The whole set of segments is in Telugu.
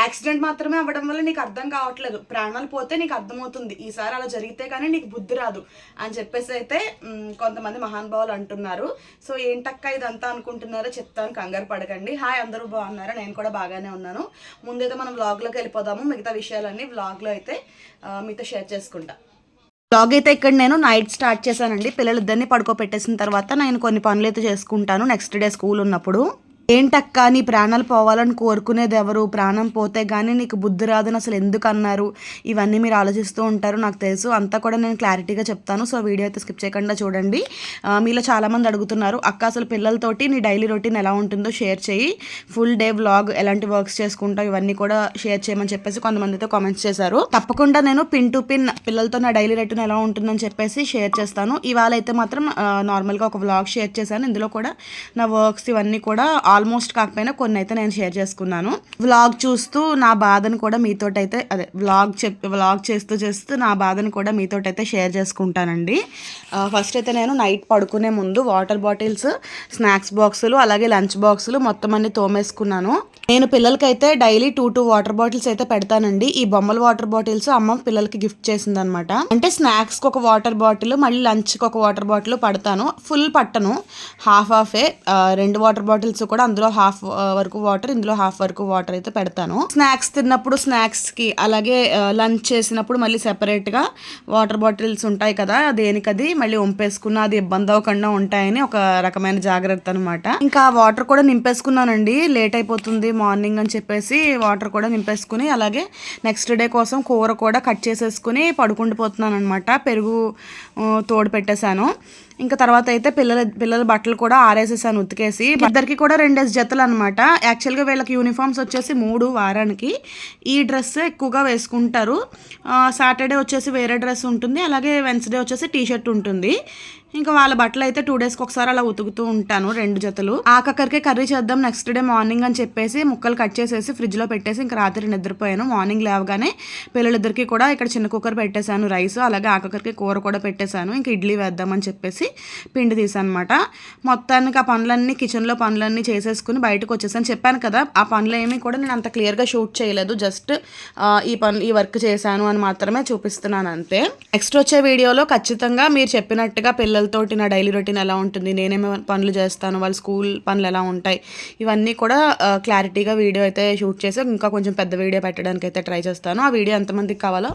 యాక్సిడెంట్ మాత్రమే అవ్వడం వల్ల నీకు అర్థం కావట్లేదు. ప్రాణాలు పోతే నీకు అర్థమవుతుంది. ఈసారి అలా జరిగితే కానీ నీకు బుద్ధి రాదు. అని చెప్పేసి అయితే కొంతమంది మహానుభావులు అంటున్నారు. సో ఏంటక్క ఇదంతా అనుకుంటున్నారో చెప్తాను. కంగారు పడకండి. హాయ్ అందరూ బాగున్నారా? నేను కూడా బాగానే ఉన్నాను. ముందైతే మనం వ్లాగ్లోకి వెళ్ళిపోదాము. మిగతా విషయాలన్నీ వ్లాగ్లో అయితే మీతో షేర్ చేసుకుంటా. బ్లాగ్ అయితే ఇక్కడ నేను నైట్ స్టార్ట్ చేశానండి. పిల్లలిద్దరిని పడుకోబెట్టేసిన తర్వాత నేను కొన్ని పనులు అయితే చేసుకుంటాను. నెక్స్ట్ డే స్కూల్ ఉన్నప్పుడు. ఏంటక్కా నీ ప్రాణాలు పోవాలని కోరుకునేది ఎవరు? ప్రాణం పోతే కానీ నీకు బుద్ధి రాదని అసలు ఎందుకు అన్నారు? ఇవన్నీ మీరు ఆలోచిస్తూ ఉంటారు నాకు తెలుసు. అంతా కూడా నేను క్లారిటీగా చెప్తాను సో వీడియో అయితే స్కిప్ చేయకుండా చూడండి. మీలో చాలామంది అడుగుతున్నారు అక్క అసలు పిల్లలతోటి నీ డైలీ రొటీన్ ఎలా ఉంటుందో షేర్ చేయి. ఫుల్ డే వ్లాగ్ ఎలాంటి వర్క్స్ చేసుకుంటావు ఇవన్నీ కూడా షేర్ చేయమని చెప్పేసి కొంతమంది అయితే కామెంట్స్ చేశారు. తప్పకుండా నేను పిన్ టు పిన్ పిల్లలతో నా డైలీ రొటీన్ ఎలా ఉంటుందని చెప్పేసి షేర్ చేస్తాను. ఇవాళ అయితే మాత్రం నార్మల్గా ఒక వ్లాగ్ షేర్ చేశాను. ఇందులో కూడా నా వర్క్స్ ఇవన్నీ కూడా ఆల్మోస్ట్ కాకపోయినా కొన్ని అయితే నేను షేర్ చేసుకున్నాను. వ్లాగ్ చూస్తూ నా బాధను కూడా మీతోటైతే అదే వ్లాగ్ చెప్ వ్లాగ్ చేస్తూ చేస్తూ నా బాధను కూడా మీతోటైతే షేర్ చేసుకుంటానండి. ఫస్ట్ అయితే నేను నైట్ పడుకునే ముందు వాటర్ బాటిల్స్ స్నాక్స్ బాక్సులు అలాగే లంచ్ బాక్సులు మొత్తం అన్ని తోమేసుకున్నాను. నేను పిల్లలకైతే daily two two water bottles అయితే పెడతానండి. ఈ బొమ్మల వాటర్ బాటిల్స్ అమ్మ పిల్లలకి గిఫ్ట్ చేసింది అనమాట అంటే స్నాక్స్కి ఒక వాటర్ బాటిల్ మళ్ళీ లంచ్కి ఒక వాటర్ బాటిల్ పడతాను. ఫుల్ పట్టను. Half half. ఏ రెండు వాటర్ బాటిల్స్ కూడా అందులో హాఫ్ వరకు వాటర్ ఇందులో హాఫ్ వరకు వాటర్ అయితే పెడతాను. స్నాక్స్ తిన్నప్పుడు స్నాక్స్కి అలాగే లంచ్ చేసినప్పుడు మళ్ళీ సెపరేట్గా వాటర్ బాటిల్స్ ఉంటాయి కదా దేనికది? మళ్ళీ వంపేసుకున్న అది ఇబ్బంది అవ్వకుండా ఉంటాయని ఒక రకమైన జాగ్రత్త అనమాట ఇంకా వాటర్ కూడా నింపేసుకున్నానండి. లేట్ అయిపోతుంది. మార్నింగ్ అని చెప్పేసి వాటర్ కూడా నింపేసుకుని అలాగే నెక్స్ట్ డే కోసం కూర కూడా కట్ చేసేసుకుని పడుకుండిపోతున్నాను అనమాట పెరుగు తోడు పెట్టేశాను. ఇంకా తర్వాత అయితే పిల్లల పిల్లల బట్టలు కూడా ఆరేసేసాను ఉతికేసి ఇద్దరికి కూడా రెండేసి జతలు అనమాట యాక్చువల్గా వీళ్ళకి యూనిఫామ్స్ వచ్చేసి మూడు వారానికి. ఈ డ్రెస్ ఎక్కువగా వేసుకుంటారు. సాటర్డే వచ్చేసి వేరే డ్రెస్ ఉంటుంది. అలాగే వెన్స్డే వచ్చేసి టీ షర్ట్ ఉంటుంది. ఇంకా వాళ్ళ బట్టలు అయితే టూ డేస్కి ఒకసారి అలా ఉతుకుతూ ఉంటాను రెండు జతలు. ఆకక్కరికే కర్రీ చేద్దాం నెక్స్ట్ డే మార్నింగ్ అని చెప్పేసి ముక్కలు కట్ చేసేసి ఫ్రిడ్జ్లో పెట్టేసి ఇంకా రాత్రి నిద్రపోయాను. మార్నింగ్ లేవగానే పిల్లలిద్దరికి కూడా ఇక్కడ చిన్న కుక్కర్ పెట్టేశాను రైస్ అలాగే ఆకక్కరికి కూర కూడా పెట్టేశాను. ఇంకా ఇడ్లీ వేద్దామని చెప్పేసి పిండి తీసాను అనమాట మొత్తానికి ఆ పనులన్నీ కిచెన్లో పనులన్నీ చేసేసుకుని బయటకు వచ్చేసాను. చెప్పాను కదా ఆ పనులు ఏమీ కూడా నేను అంత క్లియర్గా షూట్ చేయలేదు. జస్ట్ ఈ పని ఈ వర్క్ చేశాను అని మాత్రమే చూపిస్తున్నాను అంతే. నెక్స్ట్ వచ్చే వీడియోలో ఖచ్చితంగా మీరు చెప్పినట్టుగా పిల్లలతోటి నా డైలీ రొటీన్ ఎలా ఉంటుంది నేనేమి పనులు చేస్తాను వాళ్ళ స్కూల్ పనులు ఎలా ఉంటాయి ఇవన్నీ కూడా క్లారిటీగా వీడియో అయితే షూట్ చేసి ఇంకా కొంచెం పెద్ద వీడియో పెట్టడానికి అయితే ట్రై చేస్తాను. ఆ వీడియో ఎంతమందికి కావాలో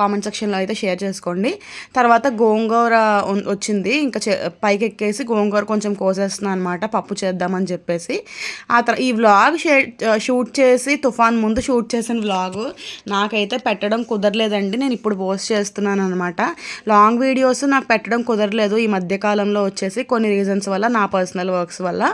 కామెంట్ సెక్షన్లో అయితే షేర్ చేసుకోండి. తర్వాత గోంగూర వచ్చింది. ఇంకా చే- పైకి ఎక్కేసి గోంగూర కొంచెం కోసేస్తున్నాను అనమాట పప్పు చేద్దామని చెప్పేసి. ఆ తర్వాత ఈ వ్లాగ్ షూట్ చేసి తుఫాన్ ముందు షూట్ చేసిన వ్లాగ్ నాకైతే పెట్టడం కుదరలేదండి నేను ఇప్పుడు పోస్ట్ చేస్తున్నాను అనమాట లాంగ్ వీడియోస్ నాకు పెట్టడం కుదరలేదు ఈ మధ్యకాలంలో వచ్చేసి కొన్ని రీజన్స్ వల్ల నా పర్సనల్ వర్క్స్ వల్ల.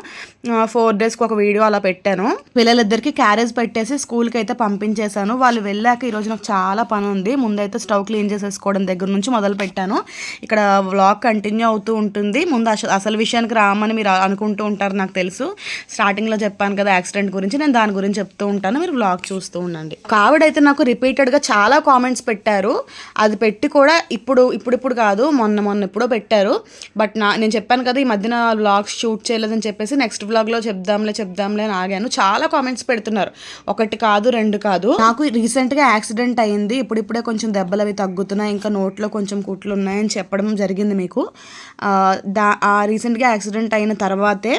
ఫోర్ డేస్కి ఒక వీడియో అలా పెట్టాను. పిల్లలిద్దరికి క్యారేజ్ పెట్టేసి స్కూల్కి అయితే పంపించేశాను. వాళ్ళు వెళ్ళాక ఈరోజు నాకు చాలా పని ఉంది ముందైతే స్టవ్ క్లీన్ చేసేసుకోవడం దగ్గర నుంచి మొదలు పెట్టాను ఇక్కడ వ్లాగ్ కంటిన్యూ అవుతుంది అవుతూ ఉంటుంది. ముందు అసలు విషయానికి రామని మీరు అనుకుంటూ ఉంటారు నాకు తెలుసు. స్టార్టింగ్లో చెప్పాను కదా యాక్సిడెంట్ గురించి నేను దాని గురించి చెప్తూ ఉంటాను. మీరు వ్లాగ్ చూస్తూ ఉండండి. కావిడైతే నాకు రిపీటెడ్గా చాలా కామెంట్స్ పెట్టారు. అది పెట్టి కూడా ఇప్పుడు ఇప్పుడు ఇప్పుడు కాదు మొన్న మొన్న ఎప్పుడో పెట్టారు. బట్ నా నేను చెప్పాను కదా ఈ మధ్యన వ్లాగ్స్ షూట్ చేయలేదని చెప్పేసి నెక్స్ట్ వ్లాగ్లో చెప్దాంలే చెప్దాంలే అని ఆగాను. చాలా కామెంట్స్ పెడుతున్నారు. ఒకటి కాదు రెండు కాదు. నాకు రీసెంట్గా యాక్సిడెంట్ అయింది. ఇప్పుడిప్పుడే కొంచెం దెబ్బలు అవి తగ్గుతున్నాయి. ఇంకా నోట్లో కొంచెం కుట్లు ఉన్నాయని చెప్పడం జరిగింది మీకు. దా ఆ రీసెంట్గా యాక్సిడెంట్ అయిన తర్వాతే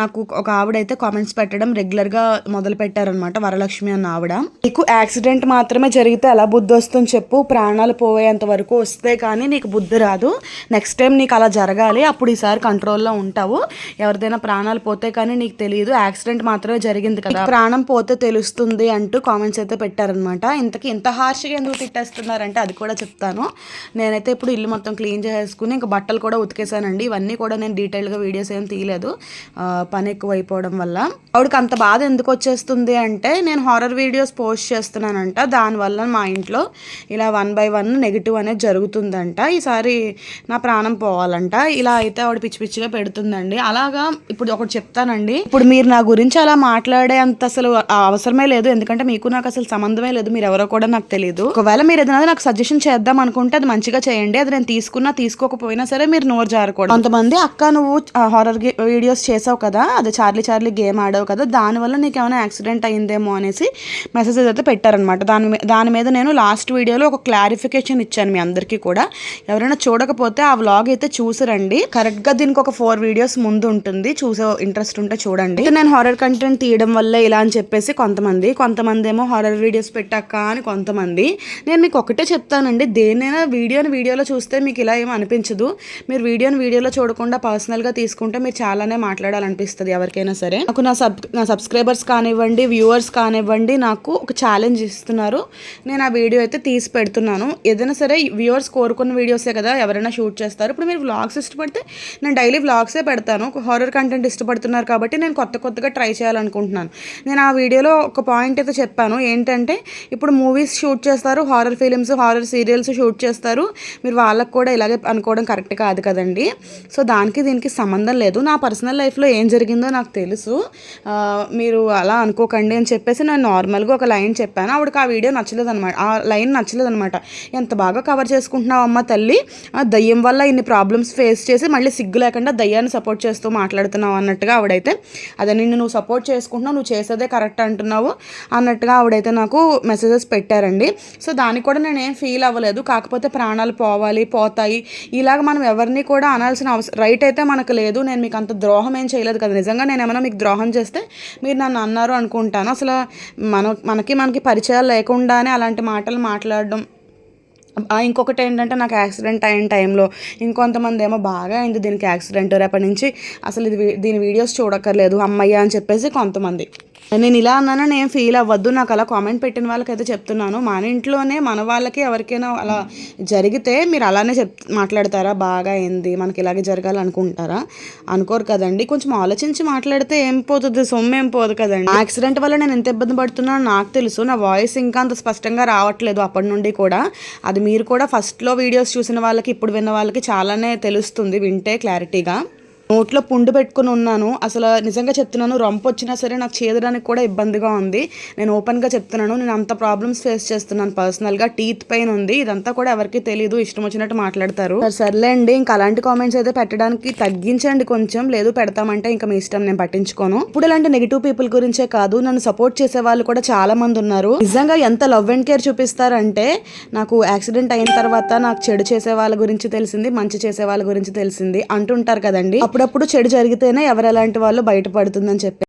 నాకు ఒక ఆవిడ అయితే కామెంట్స్ పెట్టడం రెగ్యులర్గా మొదలు పెట్టారనమాట వరలక్ష్మి అన్న ఆవిడ. నీకు యాక్సిడెంట్ మాత్రమే జరిగితే ఎలా బుద్ధి వస్తుందని చెప్పు ప్రాణాలు పోయేంత వరకు వస్తే కానీ నీకు బుద్ధి రాదు. నెక్స్ట్ టైం నీకు అలా జరగాలి అప్పుడు ఈసారి కంట్రోల్లో ఉంటావు. ఎవరిదైనా ప్రాణాలు పోతే కానీ నీకు తెలియదు యాక్సిడెంట్ మాత్రమే జరిగింది కదా. ప్రాణం పోతే తెలుస్తుంది అంటూ కామెంట్స్ అయితే పెట్టారనమాట ఇంతకీ ఇంత హార్ష్గా ఎందుకు తిట్టేస్తున్నారంటే అది కూడా చెప్తాను. నేనైతే ఇప్పుడు ఇల్లు మొత్తం క్లీన్ చేసుకుని ఇంకా బట్టలు కూడా ఎక్కేసానండి ఇవన్నీ కూడా నేను డీటెయిల్గా వీడియోస్ ఏం తీయలేదు. పని ఎక్కువైపోవడం వల్ల. ఆవిడకి అంత బాధ ఎందుకు వచ్చేస్తుంది అంటే నేను హారర్ వీడియోస్ పోస్ట్ చేస్తున్నానంట. దానివల్ల మా ఇంట్లో ఇలా వన్ బై వన్ నెగిటివ్ అనేది జరుగుతుందంట. ఈసారి నా ప్రాణం పోవాలంట. ఇలా అయితే ఆవిడ పిచ్చి పిచ్చిగా పెడుతుందండి. అలాగా ఇప్పుడు ఒకటి చెప్తానండి. ఇప్పుడు మీరు నా గురించి అలా మాట్లాడే అంత అసలు అవసరమే లేదు. ఎందుకంటే మీకు నాకు అసలు సంబంధమే లేదు. మీరు ఎవరో కూడా నాకు తెలియదు ఒకవేళ మీరు ఏదైనా నాకు సజెషన్ చేద్దాం అనుకుంటే అది మంచిగా చేయండి. అది నేను తీసుకున్నా తీసుకోకపోయినా సరే మీరు నోరు జారుకోవడం కొంతమంది అక్క నువ్వు హారర్ వీడియోస్ చేసావు కదా అది చార్లీ చార్లీ గేమ్ ఆడావు కదా దానివల్ల నీకు ఏమైనా యాక్సిడెంట్ అయిందేమో అనేసి మెసేజెస్ అయితే పెట్టారనమాట దాని దాని మీద నేను లాస్ట్ వీడియోలో ఒక క్లారిఫికేషన్ ఇచ్చాను మీ అందరికీ కూడా. ఎవరైనా చూడకపోతే ఆ వ్లాగ్ అయితే చూసిరండి కరెక్ట్గా దీనికి ఒక ఫోర్ వీడియోస్ ముందు ఉంటుంది. చూసే ఇంట్రెస్ట్ ఉంటే చూడండి. నేను హారర్ కంటెంట్ తీయడం వల్ల ఇలా అని చెప్పేసి కొంతమంది కొంతమంది ఏమో హారర్ వీడియోస్ పెట్టాక అని కొంతమంది నేను మీకు ఒకటే చెప్తానండి. దేన్నైనా వీడియోని వీడియోలో చూస్తే మీకు ఇలా ఏం అనిపించదు. మీరు వీడియోని వీడియోలో చూడకుండా పర్సనల్గా తీసుకుంటే మీరు చాలానే మాట్లాడాలనిపిస్తుంది ఎవరికైనా సరే. నాకు నా సబ్ నా సబ్స్క్రైబర్స్ కానివ్వండి వ్యూవర్స్ కానివ్వండి నాకు ఒక ఛాలెంజ్ ఇస్తున్నారు. నేను ఆ వీడియో అయితే తీసి పెడుతున్నాను. ఏదైనా సరే వ్యూవర్స్ కోరుకున్న వీడియోసే కదా ఎవరైనా షూట్ చేస్తారు. ఇప్పుడు మీరు వ్లాగ్స్ ఇష్టపడితే నేను డైలీ వ్లాగ్సే పెడతాను. హారర్ కంటెంట్ ఇష్టపడుతున్నారు కాబట్టి నేను కొత్త కొత్తగా ట్రై చేయాలనుకుంటున్నాను. నేను ఆ వీడియోలో ఒక పాయింట్ అయితే చెప్పాను. ఏంటంటే ఇప్పుడు మూవీస్ షూట్ చేస్తారు horror films horror serials shoot చేస్తారు. మీరు వాళ్ళకు కూడా ఇలాగే అనుకోవడం కరెక్ట్ కాదు కదండి. సో దానికి దీనికి సంబంధం లేదు. నా పర్సనల్ లైఫ్లో ఏం జరిగిందో నాకు తెలుసు. మీరు అలా అనుకోకండి అని చెప్పేసి నేను నార్మల్గా ఒక లైన్ చెప్పాను. ఆవిడకి ఆ వీడియో నచ్చలేదు అనమాట ఆ లైన్ నచ్చలేదు అనమాట ఎంత బాగా కవర్ చేసుకుంటున్నావు అమ్మ తల్లి? ఆ దయ్యం వల్ల ఇన్ని ప్రాబ్లమ్స్ ఫేస్ చేసి మళ్ళీ సిగ్గు లేకుండా దయ్యాన్ని సపోర్ట్ చేస్తూ మాట్లాడుతున్నావు అన్నట్టుగా ఆవిడైతే అదే నిన్ను నువ్వు సపోర్ట్ చేసుకుంటున్నావు నువ్వు చేసేదే కరెక్ట్ అంటున్నావు అన్నట్టుగా ఆవిడైతే నాకు మెసేజెస్ పెట్టారండి. సో దానికి కూడా నేను ఏం ఫీల్ అవ్వలేదు. కాకపోతే ప్రాణాలు పోవాలి పోతాయి. ఇలాగ మనం ఎవరిని కూడా అనాల్సిన అవసరం రైట్ అయితే మనకు లేదు. నేను మీకు అంత ద్రోహం ఏం చేయలేదు కదా. నిజంగా నేను ఏమైనా మీకు ద్రోహం చేస్తే మీరు నన్ను అన్నారు అనుకుంటాను. అసలు మన మనకి మనకి పరిచయాలు లేకుండానే అలాంటి మాటలు మాట్లాడడం. ఇంకొకటి ఏంటంటే నాకు యాక్సిడెంట్ అయిన టైంలో ఇంకొంతమంది ఏమో బాగా అయింది దీనికి యాక్సిడెంట్. రేపటి నుంచి అసలు ఇది దీని వీడియోస్ చూడక్కర్లేదు అమ్మయ్య అని చెప్పేసి కొంతమంది. నేను ఇలా అన్నానని నేను ఫీల్ అవ్వద్దు నాకు అలా కామెంట్ పెట్టిన వాళ్ళకైతే చెప్తున్నాను. మన ఇంట్లోనే మన వాళ్ళకి ఎవరికైనా అలా జరిగితే మీరు అలానే చెప్ మాట్లాడతారా? బాగా అయింది మనకి ఇలాగే జరగాలనుకుంటారా? అనుకోరు కదండి. కొంచెం ఆలోచించి మాట్లాడితే ఏం పోతుంది? సొమ్ము ఏం పోదు కదండి. యాక్సిడెంట్ వల్ల నేను ఎంత ఇబ్బంది పడుతున్నానో నాకు తెలుసు. నా వాయిస్ ఇంకా అంత స్పష్టంగా రావట్లేదు అప్పటి నుండి కూడా. అది మీరు కూడా ఫస్ట్లో వీడియోస్ చూసిన వాళ్ళకి ఇప్పుడు విన్న వాళ్ళకి చాలానే తెలుస్తుంది వింటే క్లారిటీగా నోట్లో పుండు పెట్టుకుని ఉన్నాను. అసలు నిజంగా చెప్తున్నాను రొంపు వచ్చినా సరే నాకు చేదడానికి కూడా ఇబ్బందిగా ఉంది. నేను ఓపెన్గా చెప్తున్నాను నేను అంత ప్రాబ్లమ్స్ ఫేస్ చేస్తున్నాను పర్సనల్గా. టీత్ పెయిన్ ఉంది ఇదంతా కూడా ఎవరికి తెలియదు ఇష్టం వచ్చినట్టు మాట్లాడతారు. సర్లేండి ఇంకా అలాంటి కామెంట్స్ అయితే పెట్టడానికి తగ్గించండి కొంచెం. లేదు పెడతామంటే ఇంకా మీ ఇష్టం నేను పట్టించుకోను. ఇప్పుడు ఇలాంటి నెగిటివ్ పీపుల్ గురించే కాదు నన్ను సపోర్ట్ చేసే వాళ్ళు కూడా చాలా మంది ఉన్నారు. నిజంగా ఎంత లవ్ అండ్ కేర్ చూపిస్తారంటే నాకు యాక్సిడెంట్ అయిన తర్వాత నాకు చెడు చేసే వాళ్ళ గురించి తెలిసింది మంచి చేసే వాళ్ళ గురించి తెలిసింది అంటుంటారు కదండి. అప్పుడు అప్పుడప్పుడు చెడు జరిగితేనే ఎవరు ఎలాంటి వాళ్ళు బయటపడుతుందని చెప్పి